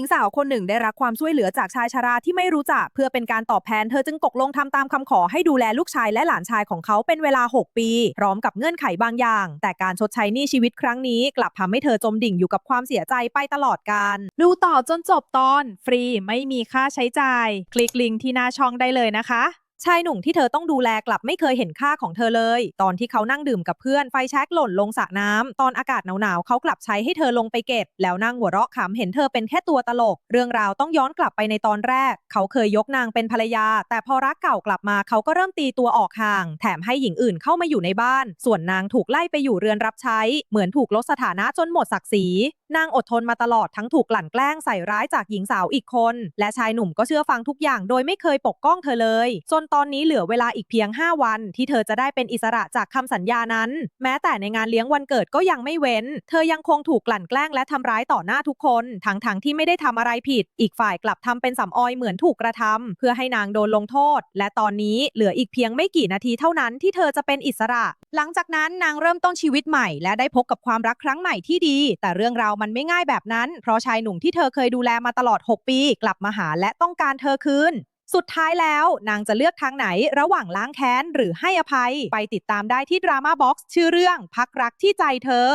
ญิงสาวคนหนึ่งได้รับความช่วยเหลือจากชายชราที่ไม่รู้จัก เพื่อเป็นการตอบแทนเธอจึงตกลงทำตามคำขอให้ดูแลลูกชายและหลานชายของเขาเป็นเวลา 6 ปี พร้อมกับเงื่อนไขบางอย่าง แต่การชดใช้หนี้ชีวิตครั้งนี้กลับทำให้เธอจมดิ่งอยู่กับความเสียใจไปตลอดกาลดูต่อจนจบตอน ฟรีไม่มีค่าใช้จ่าย คลิกลิงก์ที่หน้าช่องได้เลยนะคะ ชายหนุ่มที่เธอต้องดูแลกลับไม่เคยเห็นค่าของเธอเลย ตอนที่เขานั่งดื่มกับเพื่อนไฟแช็กหล่นลงสระน้ำตอนอากาศหนาวๆเขากลับใช้ให้เธอลงไปเก็บ แล้วนั่งหัวเราะขำเห็นเธอเป็นแค่ตัวตลก เรื่องราวต้องย้อนกลับไปในตอนแรก เขาเคยยกนางเป็นภรรยา แต่พอรักเก่ากลับมาเขาก็เริ่มตีตัวออกห่าง แถมให้หญิงอื่นเข้ามาอยู่ในบ้าน ส่วนนางถูกไล่ไปอยู่เรือนรับใช้ เหมือนถูกลดสถานะจนหมดศักดิ์ศรีนางอดทนมาตลอดทั้งถูกกลั่นแกล้งใส่ร้ายจากหญิงสาวอีกคน และชายหนุ่มก็เชื่อฟังทุกอย่างโดยไม่เคยปกป้องเธอเลยจนตอนนี้เหลือเวลาอีกเพียง 5 วัน ที่เธอจะได้เป็นอิสระจากคำสัญญานั้น แม้แต่ในงานเลี้ยงวันเกิดก็ยังไม่เว้น เธอยังคงถูกกลั่นแกล้งและทำร้ายต่อหน้าทุกคน ทั้งๆทที่ไม่ได้ทำอะไรผิด อีกฝ่ายกลับทำเป็นสำออยเหมือนถูกกระทำเพื่อให้นางโดนลงโทษ และตอนนี้เหลืออีกเพียงไม่กี่นาทีเท่านั้นที่เธอจะเป็นอิสระ หลังจากนั้นนางเริ่มต้นชีวิตใหม่ และได้พบกับความรักครั้งใหม่ที่ดี แต่เรื่องราวมันไม่ง่ายแบบนั้น เพราะชายหนุ่มที่เธอเคยดูแลมาตลอด 6 ปี กลับมาหาและต้องการเธอคืน สุดท้ายแล้วนางจะเลือกทางไหนระหว่างล้างแค้นหรือให้อภัย ไปติดตามได้ที่ดราม่าบ็อกซ์ชื่อเรื่องพักรักที่ใจเธอ